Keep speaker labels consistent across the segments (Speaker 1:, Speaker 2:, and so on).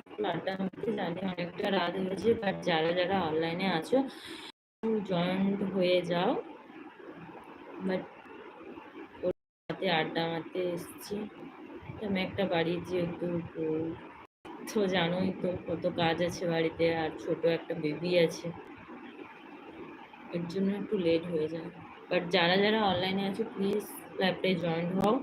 Speaker 1: একটু আড্ডা মারতে জানি অনেকটা রাত হয়েছে বাট যারা যারা অনলাইনে আছো জয়েন্ট হয়ে যাও বাট রাতে আড্ডা মারতে এসেছি আমি একটা বাড়ি যেহেতু তো জানোই তো কত কাজ আছে বাড়িতে আর ছোট একটা বেবি আছে এর জন্য একটু লেট হয়ে যায় বাট যারা যারা অনলাইনে আছে প্লিজ লাইভটায় জয়েন হও।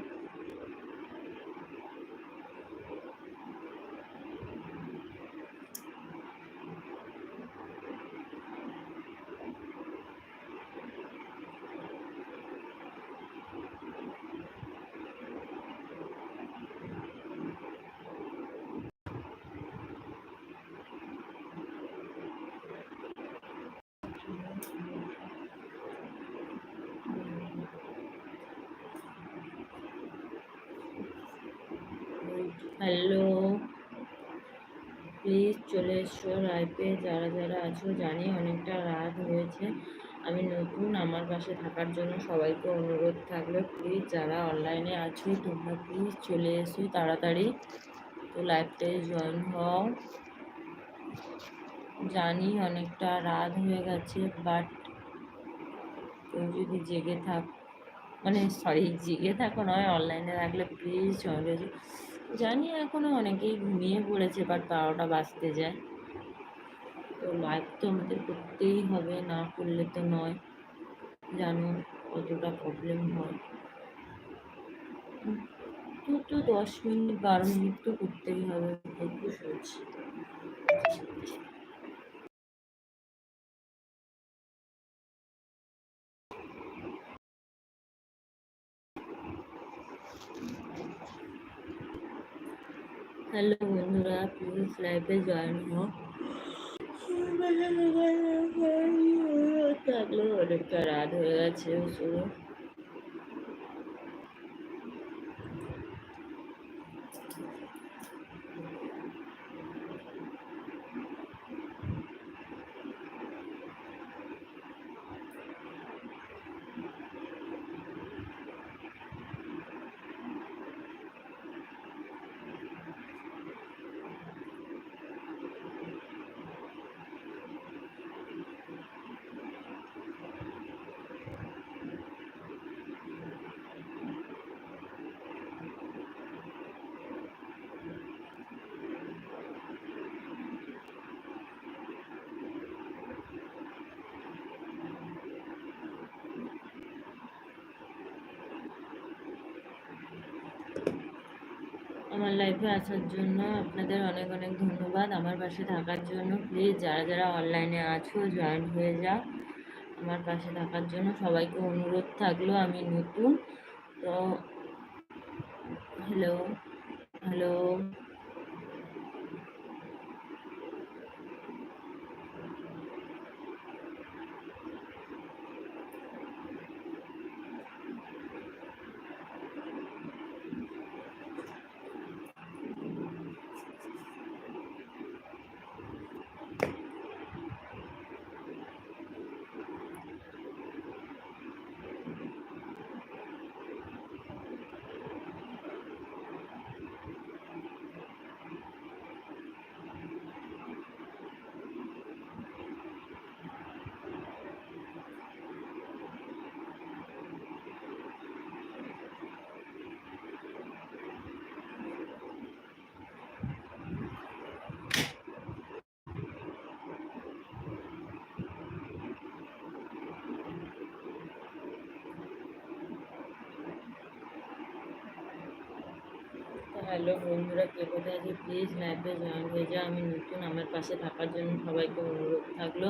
Speaker 1: হ্যালো, প্লিজ চলে এসো লাইফে। যারা যারা আছো, জানি অনেকটা রাত হয়েছে। আমি নতুন, আমার পাশে থাকার জন্য সবাইকে অনুরোধ থাকল। প্লিজ যারা অনলাইনে আছো, তোমরা প্লিজ চলে এসো তাড়াতাড়ি। তো লাইভটায় জয়েন হও। জানি অনেকটা রাত হয়ে গেছে, বাট কেউ যদি জেগে থাক মানে সরি, জেগে থাকো নয়, অনলাইনে রাখলে প্লিজ হয়েছে জানি এখনও অনেকেই ঘুমিয়ে পড়েছে বাট বারোটা বাজতে যায়। তো লাইভ তো আমাদের করতেই হবে, না করলে তো নয়। জানো কতটা প্রবলেম হয়। তো দশ মিনিট, বারো মিনিট তো করতেই হবে, একটু হ্যালো বন্ধুরা পুলিশ লাইফে জয়েন হো থাকলেও অনেকটা রাত হয়ে গেছে শুরু। আমার লাইফে আসার জন্য আপনাদের অনেক অনেক ধন্যবাদ। আমার পাশে থাকার জন্য প্লিজ যারা যারা অনলাইনে আছো জয়েন হয়ে যাও। আমার পাশে থাকার জন্য সবাইকে অনুরোধ থাকল আমি নতুন। তো হ্যালো হ্যালো হ্যালো বন্ধুরা, কে কোথায় আছে? প্লিজ লাইভে জয়েন হয়ে যাও আমি নতুন, আমার পাশে থাকার জন্য সবাইকে অনুরোধ থাকল।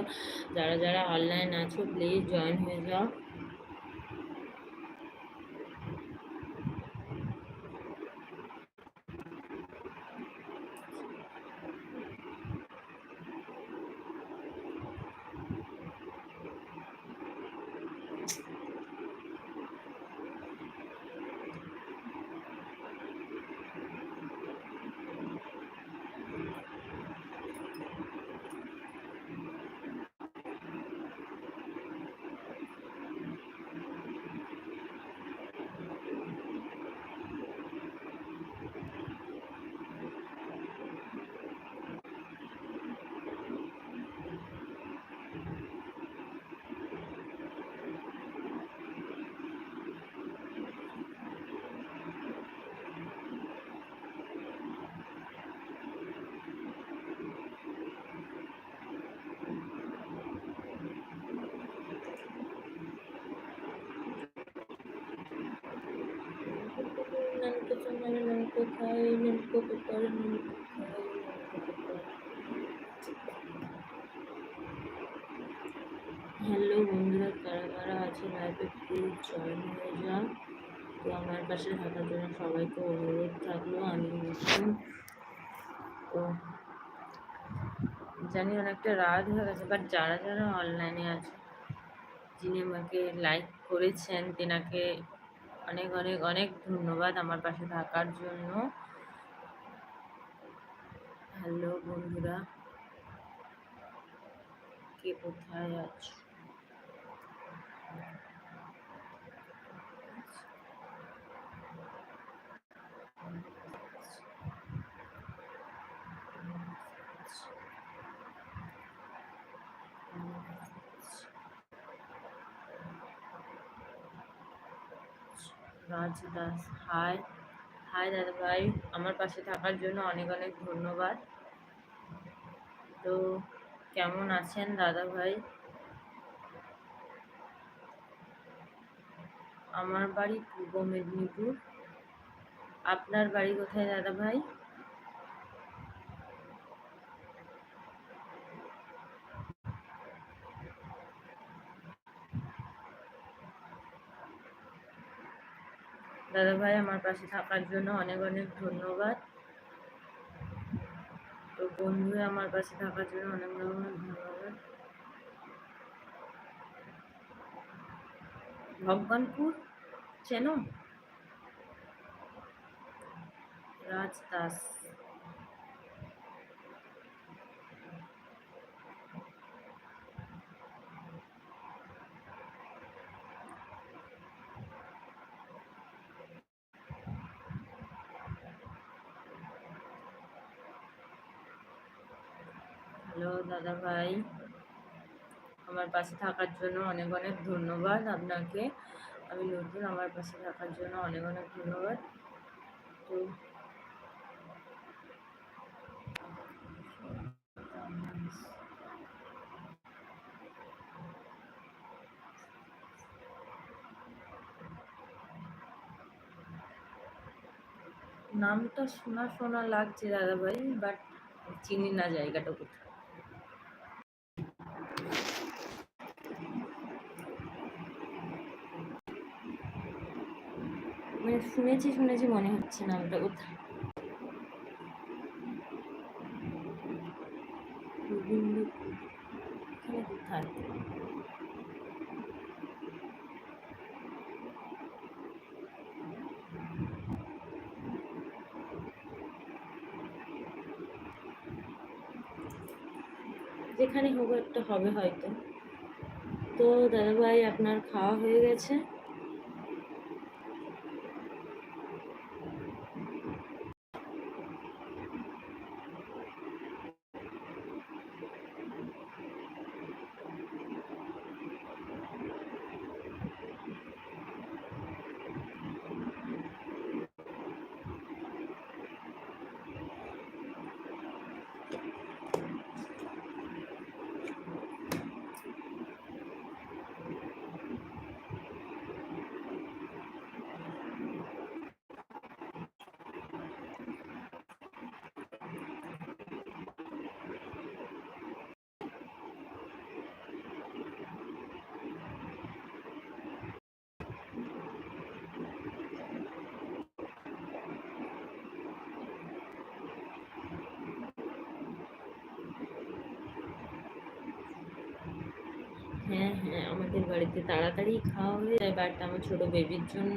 Speaker 1: যারা যারা অনলাইন আছো প্লিজ জয়েন হয়ে যাও। নৌকো চলে নৌকো খাই নৌকো পেপার নৌকো খাই হ্যালো বন্ধুরা, কারা কারা আছে লাইভে প্লিজ জয়েন হয়ে যাও। তো আমার পাশে থাকার জন্য সবাইকে অনুরোধ থাকল, আমি নতুন তো জানি অনেকটা রাত হয়ে গেছে বাট যারা যারা অনলাইনে আছে, যিনি আমাকে লাইক করেছেন, তেনাকে অনেক অনেক অনেক ধন্যবাদ আমার পাশে থাকার জন্য। হ্যালো বন্ধুরা কে কোথায় আছো? রাজ দাস হাই হাই দাদা ভাই আমার পাশে থাকার জন্য অনেক অনেক ধন্যবাদ। তো, কেমন আছেন দাদা ভাই আমার বাড়ি পূর্ব মেদিনীপুর। আপনার বাড়ি কোথায় দাদা ভাই দাদা ভাই আমার পাশে থাকার জন্য অনেক অনেক ধন্যবাদ। তো বন্ধু আমার পাশে থাকার জন্য অনেক অনেক ধন্যবাদ। ভগবানপুর, চেনো? রাজ দাস হ্যালো দাদা ভাই আমার পাশে থাকার জন্য অনেক অনেক ধন্যবাদ আপনাকে। আমি নতুন, আমার পাশে থাকার জন্য অনেক অনেক ধন্যবাদ। তো নামটা শোনা শোনা লাগছে দাদা ভাই বাট চিনি না জায়গাটা কোথায় মানে শুনেছি শুনেছি, মনে হচ্ছে নামটা কোথায়? যেখানে হোক একটা হবে হয়তো। তো দাদাভাই, আপনার খাওয়া হয়ে গেছে হ্যাঁ হ্যাঁ আমাদের বাড়িতে তাড়াতাড়ি খাওয়া হয়ে যায়, বাট আমার ছোট বেবির জন্য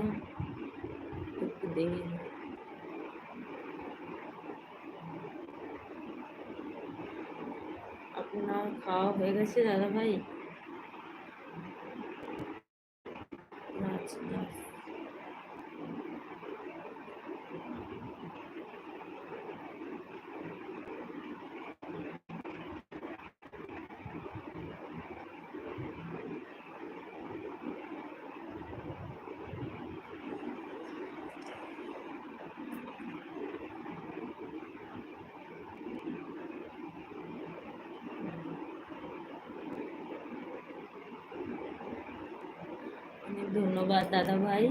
Speaker 1: একটু দেরি আপনার খাওয়া হয়ে গেছে দাদা ভাই আচ্ছা অনেক ধন্যবাদ দাদা ভাই